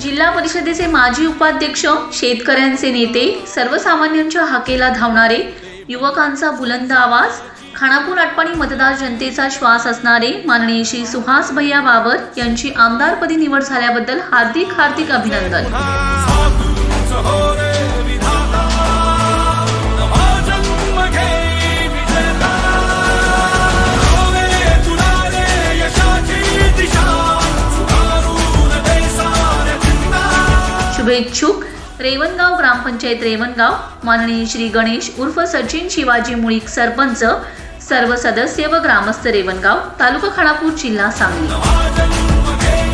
जिल्हा परिषदेचे माजी उपाध्यक्ष शेतकऱ्यांचे नेते सर्वसामान्यांच्या हाकेला धावणारे युवकांचा बुलंद आवाज खानापूर आटपाणी मतदार जनतेचा श्वास असणारे माननीय श्री सुहास भैया बाबर यांची आमदारपदी निवड झाल्याबद्दल हार्दिक हार्दिक अभिनंदन. शुभेच्छुक रेवणगाव ग्रामपंचायत रेवणगाव. माननीय श्री गणेश उर्फ सचिन शिवाजी मुळीक सरपंच. सर्व सदस्य व ग्रामस्थ रेवणगाव. तालुका खानापूर जिल्हा सांगली.